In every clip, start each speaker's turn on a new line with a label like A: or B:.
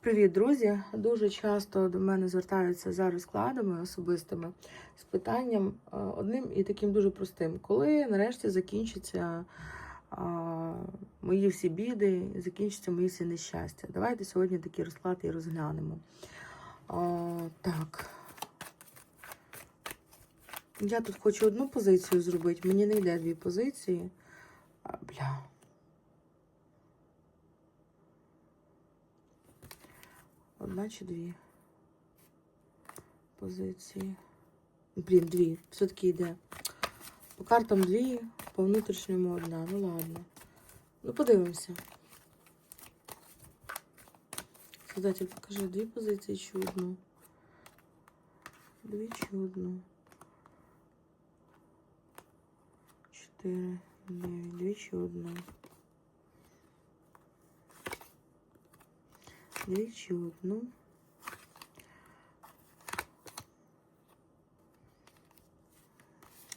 A: Привіт, друзі! Дуже часто до мене звертаються за розкладами особистими з питанням е, одним і таким дуже простим: коли нарешті закінчаться а, мої всі біди, закінчаться мої всі нещастя. Давайте сьогодні такий розклад і розглянемо. А, так. Я тут хочу одну позицію зробити, мені не йде дві позиції. А, бля. Одна чи дві позиції. Блін, дві. Все-таки йде. По картам дві, по внутрішньому одна. Ну ладно. Ну, подивимося. Создатель, покажи дві позиції чи одну. Дві чи одну. Чотири, дві чи одну. Двічі одну.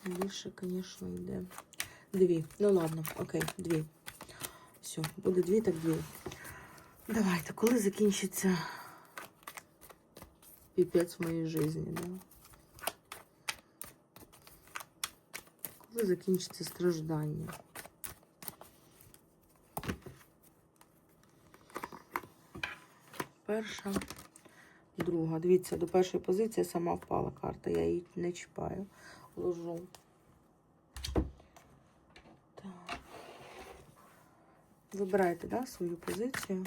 A: Більше, звісно, йде. Дві. Ну ладно, окей, дві. Все, буде дві, так дві. Давайте, коли закінчиться піпець в моїй житті, да? Коли закінчиться страждання? Перша, друга. Дивіться, до першої позиції сама впала карта. Я її не чіпаю. Ложу. Так. Вибирайте да, свою позицію.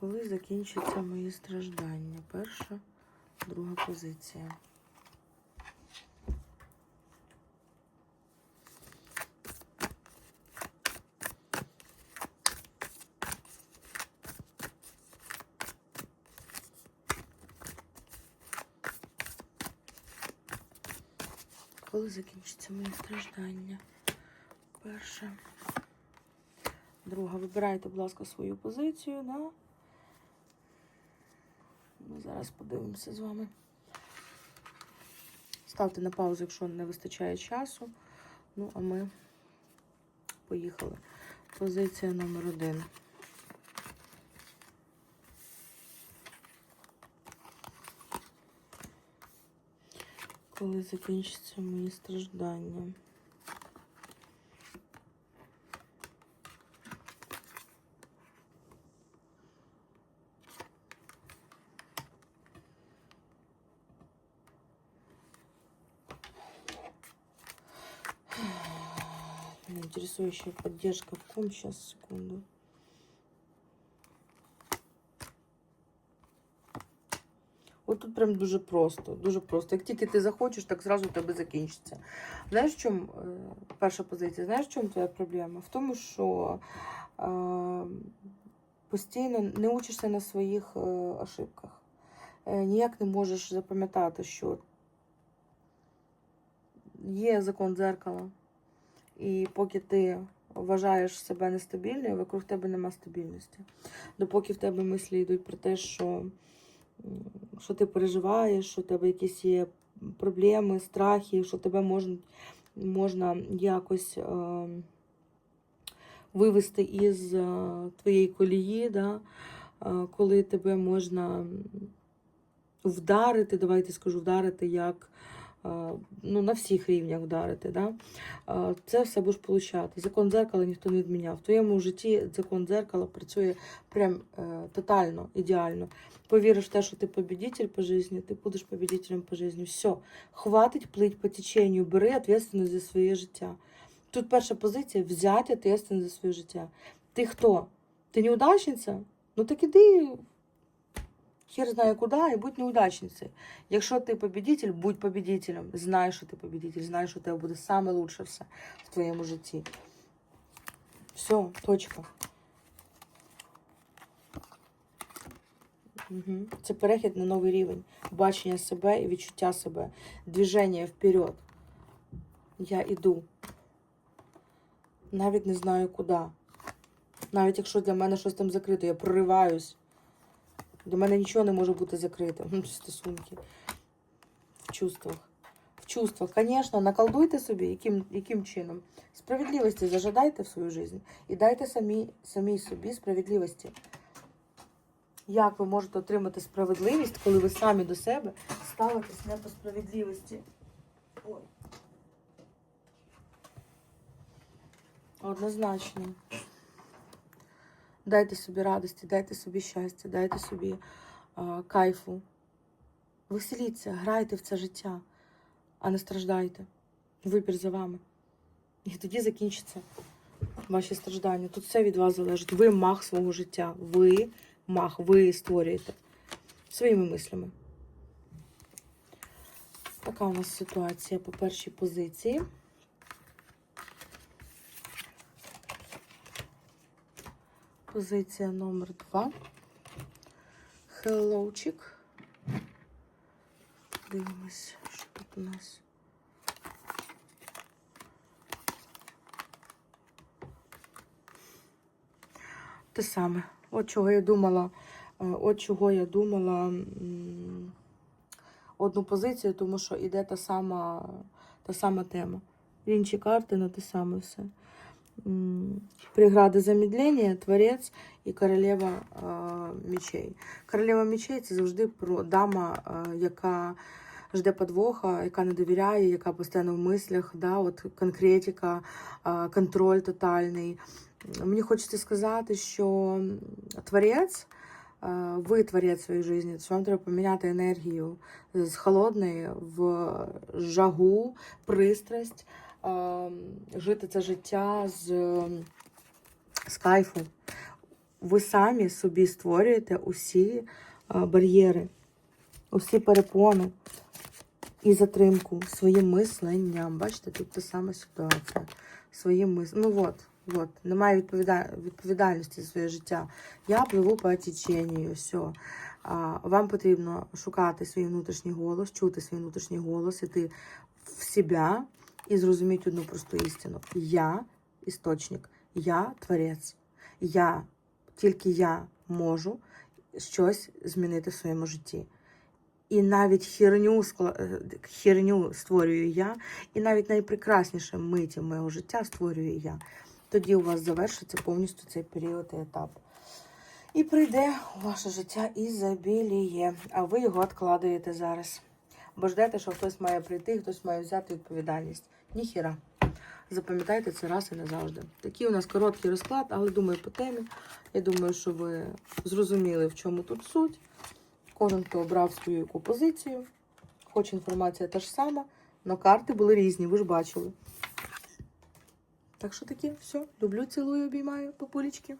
A: Коли закінчаться мої страждання? Перша, друга позиція. Коли закінчиться мої страждання? Перша. Друга. Вибирайте, будь ласка, свою позицію, да? Ми зараз подивимося з вами. Ставте на паузу, якщо не вистачає часу. Ну, а ми поїхали. Позиція номер один. Коли закінчаться мої страждання? Интересующая поддержка в ком сейчас, секунду. От тут прям дуже просто, дуже просто. Як тільки ти захочеш, так зразу у тебе закінчиться. Знаєш, в чому е, перша позиція? Знаєш, в чому твоя проблема? В тому, що е, постійно не учишся на своїх е, ошибках. Е, ніяк не можеш запам'ятати, що є закон дзеркала, і поки ти вважаєш себе нестабільною, вокруг тебе нема стабільності. Допоки в тебе мислі йдуть про те, що що ти переживаєш, що у тебе якісь є проблеми, страхи, що тебе можна, можна якось е, вивести із е, твоєї колії, да? е, коли тебе можна вдарити, давайте скажу, вдарити як. Ну, на всіх рівнях вдарити. Да? Це все будеш получати. Закон дзеркала ніхто не відміняв. В твоєму житті закон дзеркала працює прям е, тотально, ідеально. Повіриш в те, що ти победитель по житті, ти будеш победителем по житті. Все, хватить плить по теченню, бери відповідальність за своє життя. Тут перша позиція взяти відповідальність за своє життя. Ти хто? Ти неудачниця? Ну так іди хер знає куди і будь неудачницею. Якщо ти победитель, будь победителем. Знай, що ти победитель, знай, що у тебе буде саме лучше все в твоєму житті. Все, точка. Угу. Це перехід на новий рівень. Бачення себе і відчуття себе. Движення вперед. Я іду. Навіть не знаю куди. Навіть якщо для мене щось там закрито, я прориваюсь. Для мене нічого не може бути закрите. Ну, Стосунки. В чувствах. В чувствах, звісно, наколдуйте собі, яким, яким чином. Справедливості зажадайте в свою життя і дайте самі, самій собі справедливості. Як ви можете отримати справедливість, коли ви самі до себе ставитесь не по справедливості? Ой. Однозначно. Дайте собі радості, дайте собі щастя, дайте собі а, кайфу. Веселіться, грайте в це життя, а не страждайте. Вибір за вами. І тоді закінчиться ваші страждання. Тут все від вас залежить. Ви мах свого життя. Ви мах, ви створюєте своїми мислями. Така у нас ситуація по першій позиції. Позиція номер два. Хеллоучик. Дивимось, що тут у нас. Те саме. От чого я думала. е, От чого я думала одну позицію, тому що іде та сама, та сама тема. Інші карти на те саме все. Преграда замедлення, творець і королева мечей. Королева мечей це завжди про дама, яка жде подвоха, яка не довіряє, яка постійно в мислях, да, от конкретика, контроль тотальний. Мені хочеться сказати, що творець, ви творець своєї житті, що вам треба поміняти енергію з холодної в жагу, пристрасть, жити це життя з, з кайфу. Ви самі собі створюєте усі е, бар'єри, усі перепони і затримку своїм мисленням. Бачите, тут та сама ситуація. Своїм мис... Ну от, от, немає відповіда... відповідальності за своє життя. Я пливу по теченню, все. Вам потрібно шукати свій внутрішній голос, чути свій внутрішній голос, іти в себе і зрозуміти одну просту істину. Я істочник, я творець. Я, тільки я можу щось змінити в своєму житті. І навіть херню, е, херню створюю я, і навіть найпрекрасніше миті моєго життя створюю я. Тоді у вас завершиться повністю цей період і етап. І прийде у ваше життя ізобіліє, а ви його відкладаєте зараз. Бо ждете, що хтось має прийти, хтось має взяти відповідальність. Ніхіра. Запам'ятайте це раз і назавжди. Такий у нас короткий розклад, але думаю по темі. Я думаю, що ви зрозуміли, в чому тут суть. Кожен, хто обрав свою яку позицію, хоч інформація та ж сама, але карти були різні, ви ж бачили. Так що таке, все. Люблю, цілую, обіймаю, папулечки.